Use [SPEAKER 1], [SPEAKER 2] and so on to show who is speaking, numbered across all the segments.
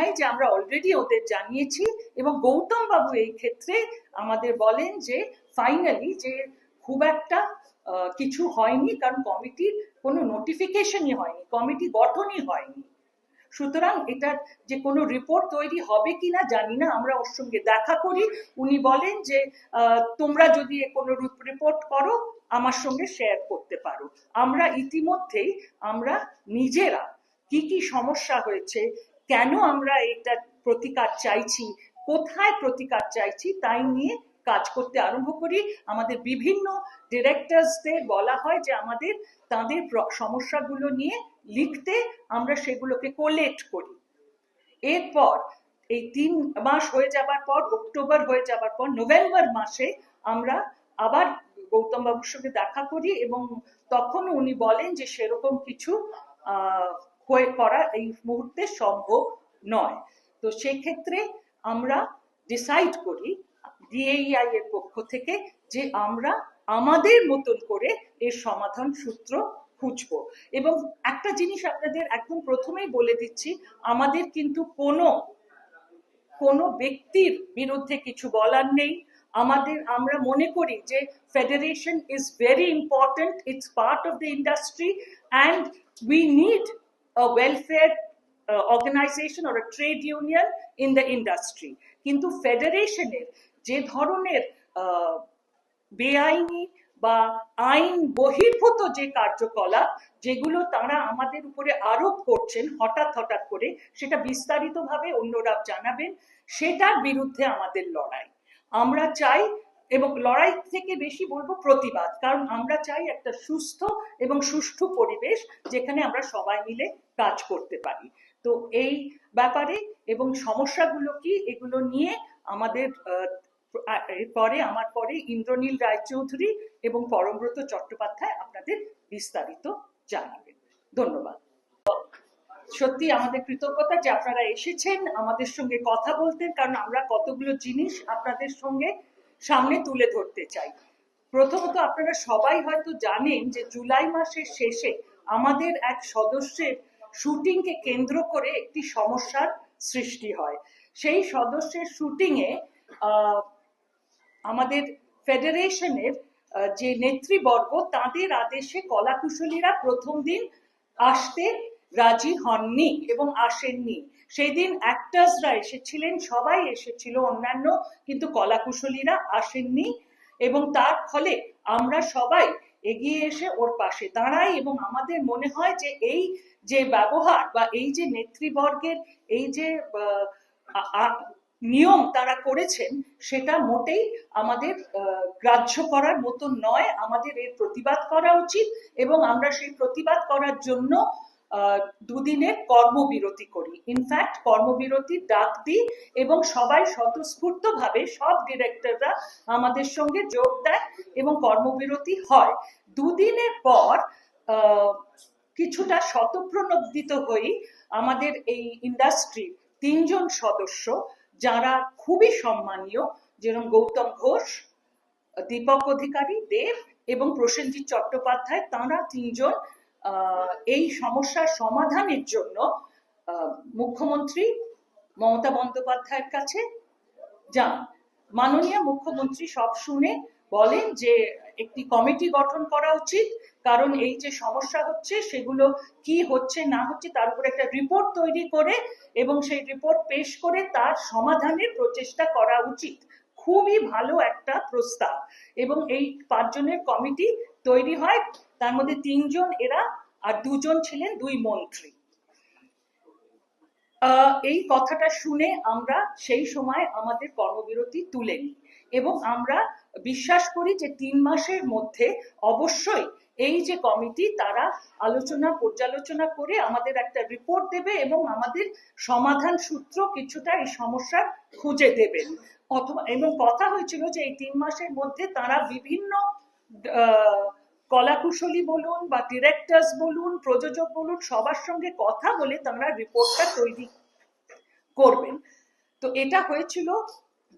[SPEAKER 1] জানাই যে আমরা অলরেডি ওদের জানিয়েছি এবং গৌতম বাবু এই ক্ষেত্রে আমাদের বলেন যে ফাইনালি যে খুব একটা কিছু হয়নি কারণ কমিটির কোনো নোটিফিকেশনই হয়নি, কমিটি গঠনই হয়নি। সুতরাং এটার যে কোনো রিপোর্ট তৈরি হবে কিনা জানি না, আমরা ওর সঙ্গে দেখা করি। উনি বলেন যে তোমরা যদি কোনো রিপোর্ট করো, আমার সঙ্গে শেয়ার করতে পারো। আমরা ইতিমধ্যেই, আমরা নিজেরা কি কি সমস্যা হয়েছে কেন আমরা এটা প্রতিকার চাইছি? কোথায় প্রতিকার চাইছি তাই নিয়ে কাজ করতে আরম্ভ করি। আমাদের বিভিন্ন ডিরেক্টরসদের বলা হয় যে আমাদের তাদের সমস্যাগুলো নিয়ে লিখতে আমরা সেগুলোকে কোলেক্ট করি। এরপর এই তিন মাস হয়ে যাবার পর, অক্টোবর হয়ে যাবার পর, নভেম্বর মাসে আমরা আবার গৌতম বাবুর সঙ্গে দেখা করি এবং তখন উনি বলেন যে সেরকম কিছু হয়ে করা এই মুহূর্তে সম্ভব নয়। তো সেক্ষেত্রে আমরা ডিসাইড করি ডিএইআই এর পক্ষ থেকে যে আমরা আমাদের মতন করে এর সমাধান সূত্র খুঁজবো। এবং একটা জিনিস আপনাদের একদম প্রথমেই বলে দিচ্ছি, আমাদের কিন্তু কোনো কোনো ব্যক্তির বিরুদ্ধে কিছু বলার নেই। আমাদের, আমরা মনে করি যে federation is very important it's part of the industry and we need a welfare uh, organization or a trade union in the industry. কিন্তু ফেডারেশনের যে ধরনের আহ, বেআইনি বা আইন বহির্ভূত যে কার্যকলাপ যেগুলো তারা আমাদের উপরে আরোপ করছেন হঠাৎ হঠাৎ করে সেটা বিস্তারিতভাবে অন্যরা জানাবেন সেটার বিরুদ্ধে আমাদের লড়াই। আমরা চাই এবং লড়াই থেকে বেশি বলব প্রতিবাদ। কারণ আমরা চাই একটা সুস্থ এবং সুষ্ঠু পরিবেশ যেখানে আমরা সবাই মিলে কাজ করতে পারি। তো এই ব্যাপারে এবং সমস্যাগুলো কি এগুলো নিয়ে আমাদের এরপরে আমার পরে ইন্দ্রনীল রায়চৌধুরী এবং পরমব্রত চট্টোপাধ্যায় আপনাদের বিস্তারিত জানাবেন। ধন্যবাদ। সত্যি আমাদের কৃতজ্ঞতা যে আপনারা এসেছেন আমাদের সঙ্গে কথা বলতে, কারণ আমরা কতগুলো জিনিস আপনাদের সঙ্গে সামনে তুলে ধরতে চাই। প্রথমত আপনারা সবাই হয়তো জানেন যে জুলাই মাসের শেষে আমাদের এক সদস্যের শুটিংকে কেন্দ্র করে একটি সমস্যার সৃষ্টি হয়। সেই সদস্যের শুটিংয়ে আমাদের ফেডারেশনের যে নেতৃবর্গ, তাদের আদেশে কলাকুশলীরা প্রথম দিন আসতে রাজি হননি এবং আসেননি। সেই দিন অ্যাক্টার্সরা এসেছিলেন, সবাই এসেছিল, অন্যান্য কিন্তু কলাকুশলীরা আসেননি এবং তার ফলে আমরা সবাই এগিয়ে এসে ওর পাশে দাঁড়াই এবং আমাদের মনে হয় যে এই যে ব্যবহার বা এই যে নেতৃবর্গের এই যে নিয়ম তারা করেছেন, সেটা মোটেই আমাদের গ্রাহ্য করার মতো নয়। আমাদের এর প্রতিবাদ করা উচিত এবং আমরা সেই প্রতিবাদ করার জন্য দুদিনের কর্মবিরতি করি। ইনফ্যাক্ট কর্মবিরতির ডাক দিই এবং সবাই স্বতঃস্ফূর্ত ভাবে সব ডিরেক্টররা আমাদের সঙ্গে যোগ দেয় এবং কর্মবিরতি হয়। দুদিনের পর কিছুটা শতপ্রণোদিত হই আমাদের এই ইন্ডাস্ট্রির তিনজন সদস্য যারা খুবই সম্মানীয় যেরকম গৌতম ঘোষ, দীপক অধিকারী, দেব এবং প্রসেনজিৎ চট্টোপাধ্যায়, তাঁরা তিনজন এই সমস্যার সমাধানের জন্য মুখ্যমন্ত্রী মমতা বন্দ্যোপাধ্যায়ের কাছে যান। মাননীয় মুখ্যমন্ত্রী সব শুনে বলেন যে, একটি কমিটি গঠন করা উচিত, কারণ এই যে সমস্যা হচ্ছে, সেগুলো কি হচ্ছে, না হচ্ছে, তার উপর একটা রিপোর্ট তৈরি করে এবং সেই রিপোর্ট পেশ করে তার সমাধানের প্রচেষ্টা করা উচিত। খুবই ভালো একটা প্রস্তাব। এবং এই পাঁচজনের কমিটি তৈরি হয়। তার মধ্যে তিনজন এরা আর দুজন ছিলেন দুই মন্ত্রী। এই কথাটা শুনে আমরা সেই সময় আমাদের কর্মবিরতি তুলে নিই এবং আমরা বিশ্বাস করি যে তিন মাসের মধ্যে অবশ্যই এই যে কমিটি তারা আলোচনা পর্যালোচনা করে আমাদের একটা রিপোর্ট দেবে এবং আমাদের সমাধান সূত্র কিছুটা এই সমস্যার খুঁজে দেবেন। অথবা এবং কথা হয়েছিল যে এই তিন মাসের মধ্যে তারা বিভিন্ন আহ, কলাকুশলী বলুন বা ডিরেক্টরস বলুন, প্রযোজক বলুন, সবার সঙ্গে কথা বলে তারা রিপোর্টটা তৈরি করবেন। তো এটা হয়েছিল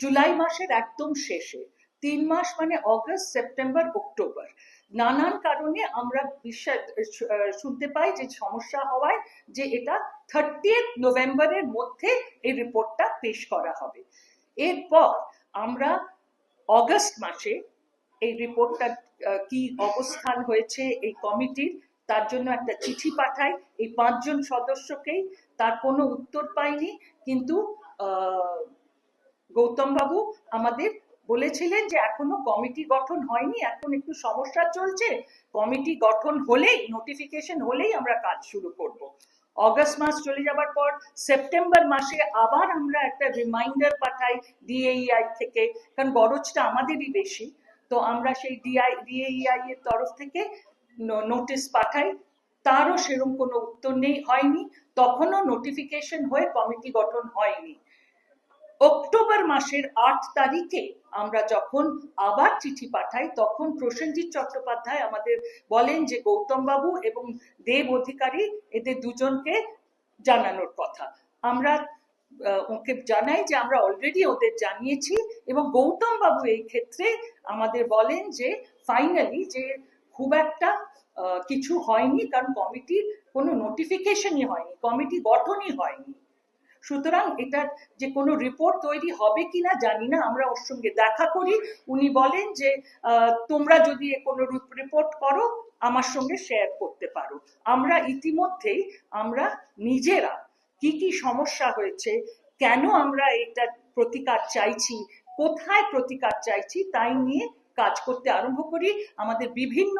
[SPEAKER 1] জুলাই মাসের একদম শেষে। তিন মাস মানে অগস্ট, সেপ্টেম্বর, অক্টোবর। নানান কারণে আমরা বিশ্বাস শুনতে পাই যে সমস্যা হওয়ায় যে এটা থার্টিয়েথ নভেম্বরের মধ্যে এই রিপোর্টটা পেশ করা হবে। এরপর আমরা অগস্ট মাসে এই রিপোর্টটা কি অবস্থান হয়েছে এই কমিটির তার জন্য একটা চিঠি পাঠাই। এই পাঁচজন সদস্যকেই তার কোনো উত্তর পাইনি কিন্তু আহ, গৌতম বাবু আমাদের বলেছিলেন যে এখনও কমিটি গঠন হয়নি এখন একটু সমস্যা চলছে। কমিটি গঠন হলেই নোটিফিকেশন হলেই আমরা কাজ শুরু করব। অগস্ট মাস চলে যাবার পর সেপ্টেম্বর মাসে আবার আমরা একটা রিমাইন্ডার পাঠাই ডিএইআই থেকে কারণ গরজটা আমাদেরই বেশি। তো আমরা সেই ডিআই ডিএইআই এর তরফ থেকে নোটিশ পাঠাই। তারও সেরকম কোনো উত্তর নেই, হয়নি। তখনও নোটিফিকেশন হয়ে কমিটি গঠন হয়নি। অক্টোবর মাসের আট তারিখে আমরা যখন আবার চিঠি পাঠাই, তখন প্রসেনজিৎ চট্টোপাধ্যায় আমাদের বলেন যে গৌতম বাবু এবং দেব অধিকারী এদের দুজনকে জানানোর কথা। আমরা ওকে জানাই যে আমরা অলরেডি ওদের জানিয়েছি এবং গৌতম বাবু এই ক্ষেত্রে আমাদের বলেন যে ফাইনালি যে খুব একটা কিছু হয়নি কারণ কমিটির কোনো নোটিফিকেশনই হয়নি কমিটি গঠনই হয়নি। সুতরাং এটার যে কোনো রিপোর্ট তৈরি হবে কিনা জানি না, আমরা ওর সঙ্গে দেখা করি। উনি বলেন যে তোমরা যদি কোনো রিপোর্ট করো, আমার সঙ্গে শেয়ার করতে পারো। আমরা ইতিমধ্যেই, আমরা নিজেরা কি কি সমস্যা হয়েছে, কেন আমরা এটা প্রতিকার চাইছি, কোথায় প্রতিকার চাইছি, তাই নিয়ে কাজ করতে আরম্ভ করি। আমাদের বিভিন্ন